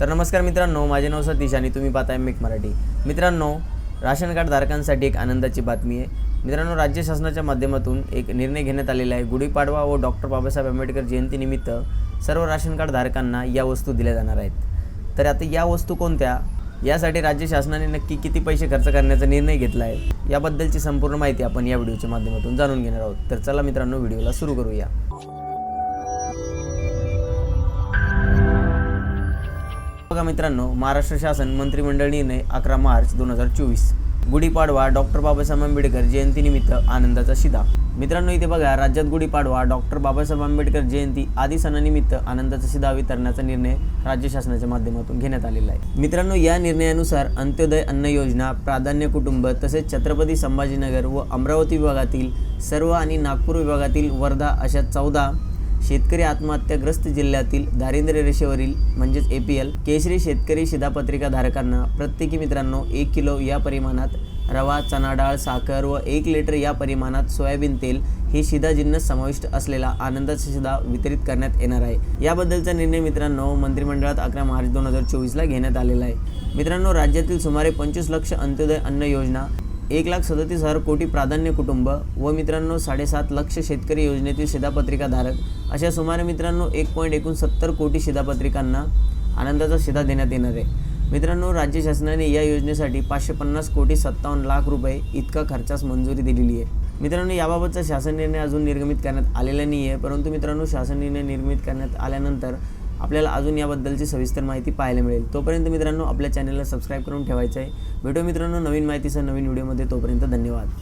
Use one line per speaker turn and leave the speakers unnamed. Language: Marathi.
तर नमस्कार मित्रांनो माझे नाव सतीश आणि तुम्ही पाहताय मिक मराठी. मित्रांनो राशन कार्ड धारकांसाठी एक आनंदाची बातमी आहे. मित्रांनो राज्य शासनाच्या माध्यमातून एक निर्णय घेण्यात आलेला आहे. गुढीपाडवा व डॉक्टर बाबासाहेब आंबेडकर जयंतीनिमित्त सर्व राशन कार्ड धारकांना या वस्तू दिल्या जाणार आहेत. तर आता या वस्तू कोणत्या? यासाठी राज्य शासनाने नक्की किती पैसे खर्च करण्याचा निर्णय घेतला आहे? याबद्दलची संपूर्ण माहिती आपण या व्हिडिओच्या माध्यमातून जाणून घेणार आहोत. तर चला मित्रांनो व्हिडिओला सुरू करूया. बघा मित्रांनो महाराष्ट्र शासन मंत्रिमंडळ निर्णय अकरा मार्च दोन हजार चोवीस. गुढीपाडवा डॉक्टर बाबासाहेब आंबेडकर जयंतीनिमित्त आनंदाचा शिदा. मित्रांनो इथे बघा राज्यात गुढीपाडवा डॉक्टर बाबासाहेब आंबेडकर जयंती आदी सणानिमित्त आनंदाचा शिदा वितरण्याचा निर्णय राज्य शासनाच्या माध्यमातून घेण्यात आलेला आहे. मित्रांनो या निर्णयानुसार अंत्योदय अन्न योजना प्राधान्य कुटुंब तसेच छत्रपती संभाजीनगर व अमरावती विभागातील सर्व आणि नागपूर विभागातील वर्धा अशा चौदा शेतकरी आत्महत्याग्रस्त जिल्ह्यातील दारिद्र्य रेषेवरील म्हणजेच ए पी एल केशरी शेतकरी शिधापत्रिका धारकांना प्रत्येकी मित्रांनो एक किलो या परिमाणात रवा चणा डाळ साखर व एक लिटर या परिमाणात सोयाबीन तेल हे शिधा जिन्नस समाविष्ट असलेला आनंदाचा शिधा वितरित करण्यात येणार आहे. याबद्दलचा निर्णय मित्रांनो मंत्रिमंडळात अकरा मार्च दोन हजार चोवीसला घेण्यात आलेला आहे. मित्रांनो राज्यातील सुमारे पंचवीस लक्ष अंत्योदय अन्न योजना एक लाख सदतीस हजार कोटी प्राधान्य कुटुंब व मित्रांनो साडेसात लक्ष शेतकरी योजनेतील शिधापत्रिका धारक. अशा सुमारे मित्रांनो एक पॉईंट एकोणसत्तर कोटी शिधापत्रिकांना आनंदाचा शिधा देण्यात येणार आहे. मित्रांनो राज्य शासनाने या योजनेसाठी पाचशे पन्नास कोटी सत्तावन्न लाख रुपये इतका खर्चास मंजुरी दिलेली आहे. मित्रांनो याबाबतचा शासन निर्णय अजून निर्गमित करण्यात आलेला नाही आहे परंतु मित्रांनो शासन निर्णय निर्मित करण्यात आल्यानंतर आपल्याला अजून याबद्दलची सविस्तर माहिती पाहायला मिळेल. तोपर्यंत मित्रांनो आपल्या चॅनलला सबस्क्राईब करून ठेवायचं आहे. भेटू मित्रांनो नवीन माहितीसह नवीन व्हिडिओमध्ये तोपर्यंत धन्यवाद.